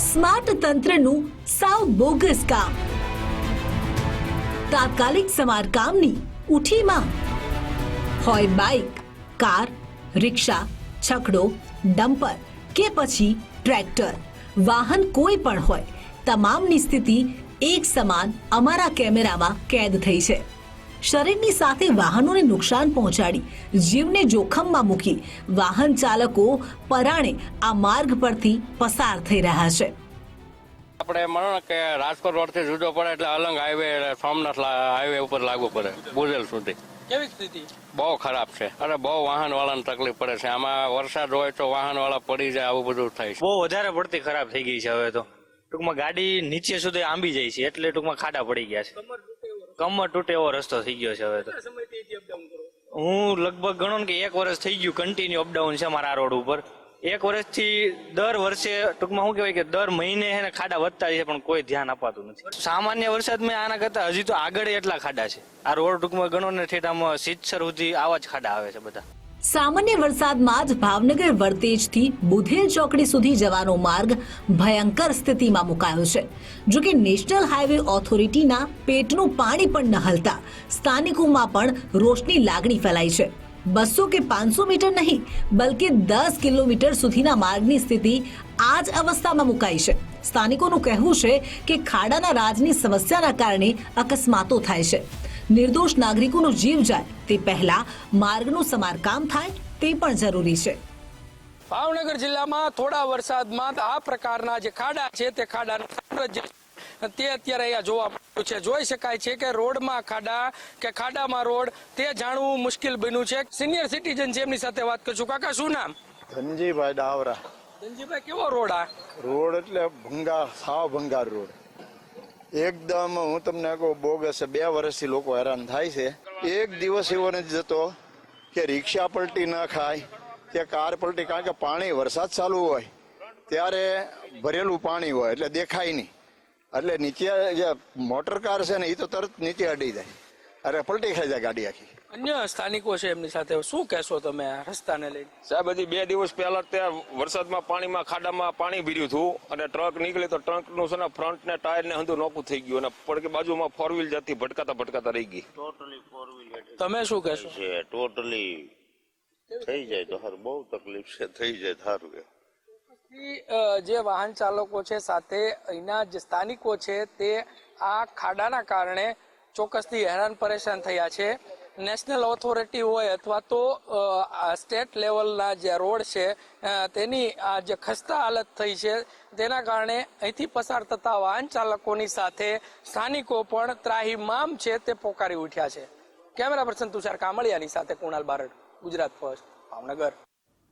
Smart તંત્રનું સાવ bogus કામ. તાત્કાલિક સમારકામની ઉઠી હોય બાઇક, કાર, રિક્ષા, છકડો, ડમ્પર કે પછી ટ્રેક્ટર. વાહન કોઈ પણ હોય, તમામની સ્થિતિ એક સમાન અમારા કેમેરામાં કેદ થઈ છે. શરીરની સાથે વાહનોને નુકસાન પહોંચાડી જીવને જોખમમાં મૂકી વાહન ચાલકો પરાણે આ માર્ગ પરથી પસાર થઈ રહ્યા છે. આપણે માનો ને કે રાજકોટ રોડથી જુદો પડે એટલે અલંગ હાઈવે સોમનાથ હાઈવે ઉપર લાગુ પડે બુઝેલ સુધી. કેવી સ્થિતિ? બહુ ખરાબ છે. અરે બહુ વાહન વાળાને તકલીફ પડે છે. આમાં વરસાદ હોય તો વાહન વાળા પડી જાય આવું બધું થાય છે. બહુ વધારે પડતી ખરાબ થઈ ગઈ છે હવે તો. ટૂંકમાં ગાડી નીચે સુધી આંબી જાય છે એટલે ટૂંકમાં ખાડા પડી ગયા છે. કમર તૂટે એવો રસ્તો થઈ ગયો છે હવે તો. હું લગભગ ગણો ને કે એક વર્ષ થઈ ગયું કન્ટિન્યુ અપડાઉન છે મારા આ રોડ ઉપર. એક વર્ષથી દર વર્ષે ટૂંકમાં શું કહેવાય કે દર મહિને હે ને ખાડા વધતા છે પણ કોઈ ધ્યાન અપાતું નથી. સામાન્ય વરસાદ મેં આના કરતા હજી તો આગળ એટલા ખાડા છે. આ રોડ ટૂંકમાં ગણો ને ઠેઠામાં સિત્સર સુધી આવા જ ખાડા આવે છે બધા. સામાન્ય વરસાદમાં જ ભાવનગર વર્તેજથી બુધેલ ચોકડી સુધી જવાનો માર્ગ ભયંકર સ્થિતિમાં મુકાયો છે. જો કે નેશનલ હાઈવે ઓથોરિટીના પેટનું પાણી પણ ન હલતા સ્થાનિકોમાં પણ રોષની લાગણી ફેલાઈ છે. બસો કે પાંચસો મીટર નહીં, બલકે દસ કિલોમીટર સુધીના માર્ગની સ્થિતિ આ જ અવસ્થામાં મુકાઈ છે. સ્થાનિકોનું કહેવું છે કે ખાડાના રાજની સમસ્યાના કારણે અકસ્માતો થાય છે. નિર્દોષ નાગરિકોનો જીવ જાય તે પહેલા માર્ગનું સમારકામ થાય તે પણ જરૂરી છે. ભાવનગર જિલ્લામાં થોડા વરસાદમાં આ પ્રકારના જે ખાડા છે તે ખાડાનું તે અત્યારે અહીંયા જોવા મળ્યું છે. જોઈ શકાય છે કે રોડમાં ખાડા કે ખાડામાં રોડ તે જાણવું મુશ્કેલ બન્યું છે. સિનિયર સિટીઝન છે એમની સાથે વાત કરશું. કાકા શું નામ? ધનજીભાઈ ડાવરા. ધનજીભાઈ કેવો રોડ આ? રોડ એટલે ભંગાર સાવ ભંગાર રોડ. એકદમ, હું તમને કહું બોગસ. બે વર્ષથી લોકો હેરાન થાય છે એક દિવસ એવો નથી જતો કે રિક્ષા પલટી ન ખાય, કે કાર પલટી, કારણ કે પાણી વરસાદ ચાલુ હોય, ત્યારે ભરેલું પાણી હોય, એટલે દેખાય નહીં એટલે નીચે જે મોટર કાર છે ને એ તો તરત નીચે અડી જાય અરે પલટી ખાઈ જાય ગાડી આખી. અન્ય સ્થાનિકો છે એમની સાથે. શું કહેશો તમે આ રસ્તાને લઈને? સાહેબ હજી બે દિવસ પહેલા ત્યાં વરસાદમાં પાણીમાં ખાડામાં પાણી ભર્યું હતું અને ટ્રક નીકળી તો ટ્રકનું છે ને ફ્રન્ટ ને ટાયર ને હંધું નોખું થઈ ગયું અને પડકી બાજુમાં ફોર વ્હીલ જતી ભટકાતા ભટકાતા રહી ગઈ. તમે શું કહેશો? છે ટોટલી થઈ જાય તો હાર બહુ તકલીફ છે થઈ જાય સારું એમ. જે વાહન ચાલકો છે સાથે અહીંના જે સ્થાનિકો છે તે આ ખાડાના કારણે ચોક્કસથી હેરાન પરેશાન થયા છે. નેશનલ ઓથોરિટી હોય અથવા તો સ્ટેટ લેવલના જે રોડ છે તેની આ જે ખસ્તા હાલત થઈ છે, તેના કારણે અહીંથી પસાર થતા વાહન ચાલકોની સાથે સ્થાનિકો પણ ત્રાહિમામ છે તે પોકારી ઉઠ્યા છે. કેમેરા પર્સન તુષાર કામળિયાની સાથે કુણાલ બારડ, ગુજરાત ફર્સ્ટ, ભાવનગર.